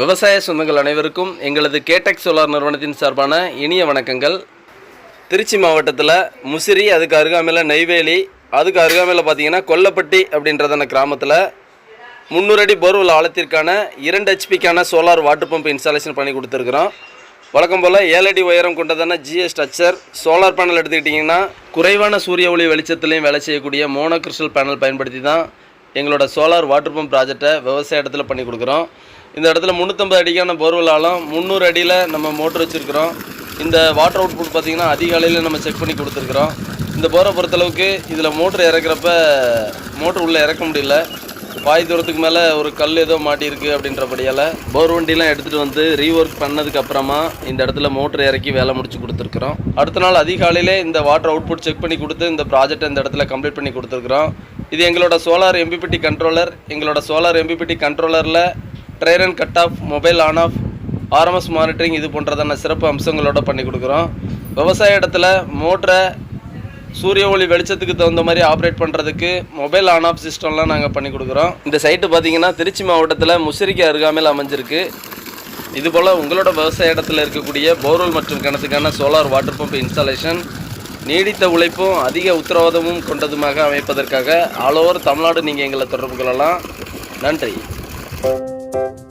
விவசாய சொந்தங்கள் அனைவருக்கும் எங்களது கேடெக் சோலார் நிறுவனத்தின் சார்பான இனிய வணக்கங்கள். திருச்சி மாவட்டத்தில் முசிறி அதுக்கு அருகாமையில் நெய்வேலி அதுக்கு அருகாமையில் பார்த்தீங்கன்னா கொல்லப்பட்டி அப்படின்றதான கிராமத்தில் முந்நூறு அடி போர்வெல் ஆழத்திற்கான இரண்டு ஹெச்பிக்கான சோலார் வாட்டர் பம்ப் இன்ஸ்டாலேஷன் பண்ணி கொடுத்துருக்குறோம். வழக்கம் போல் ஏழு அடி உயரம் கொண்டதான ஜிஎஸ் ஸ்ட்ரக்சர் சோலார் பேனல் எடுத்துக்கிட்டிங்கன்னா குறைவான சூரிய ஒளி வெளிச்சத்துலையும் வேலை செய்யக்கூடிய மோனோ கிறிஸ்டல் பேனல் பயன்படுத்தி தான் எங்களோட சோலார் வாட்டர் பம்ப் ப்ராஜெக்டை விவசாய இடத்துல பண்ணி கொடுக்குறோம். இந்த இடத்துல முந்நூற்றம்பது அடிக்கான போர்வெல் முந்நூறு அடியில் நம்ம மோட்டர் வச்சுருக்கிறோம். இந்த வாட்டர் அவுட்புட் பார்த்திங்கன்னா அதிகாலையில் நம்ம செக் பண்ணி கொடுத்துருக்குறோம். இந்த போரை பொறுத்தளவுக்கு இதில் மோட்ரு இறக்குறப்ப மோட்ரு உள்ளே இறக்க முடியல. வாய் தூரத்துக்கு மேலே ஒரு கல் ஏதோ மாட்டியிருக்கு அப்படின்றபடியால் போர் வண்டிலாம் எடுத்துகிட்டு வந்து ரீஒர்க் பண்ணதுக்கப்புறமா இந்த இடத்துல மோட்டர் இறக்கி வேலை முடிச்சு கொடுத்துருக்குறோம். அடுத்த நாள் அதிகாலையிலே இந்த வாட்டர் அவுட்புட் செக் பண்ணி கொடுத்து இந்த ப்ராஜெக்டை இந்த இடத்துல கம்ப்ளீட் பண்ணி கொடுத்துருக்குறோம். இது எங்களோட சோலார் எம்பிபிடி கண்ட்ரோலர் எங்களோட solar MPPT கண்ட்ரோலரில் dry run and cut off mobile on off RMS monitoring இது போன்றதான சிறப்பு அம்சங்களோட பண்ணி கொடுக்குறோம். விவசாய இடத்துல மோட்டரை சூரிய ஒளி வெளிச்சத்துக்கு தகுந்த மாதிரி ஆப்ரேட் பண்ணுறதுக்கு மொபைல் ஆன் ஆஃப் சிஸ்டம்லாம் நாங்கள் பண்ணி கொடுக்குறோம். இந்த சைட்டு பார்த்திங்கன்னா திருச்சி மாவட்டத்தில் முசிறிக்கு அருகாமையில் அமைஞ்சிருக்கு. இதுபோல் உங்களோட விவசாய இடத்துல இருக்கக்கூடிய போர்வெல் மற்றும் கிணத்துக்கான சோலார் வாட்டர் பம்ப் இன்ஸ்டாலேஷன் நீடித்த உழைப்பும் அதிக உத்தரவாதமும் கொண்டதுமாக அமைப்பதற்காக ஆல் ஓவர் தமிழ்நாடு நீங்கள் எங்களை தொடர்பு கொள்ளலாம். நன்றி. Thank you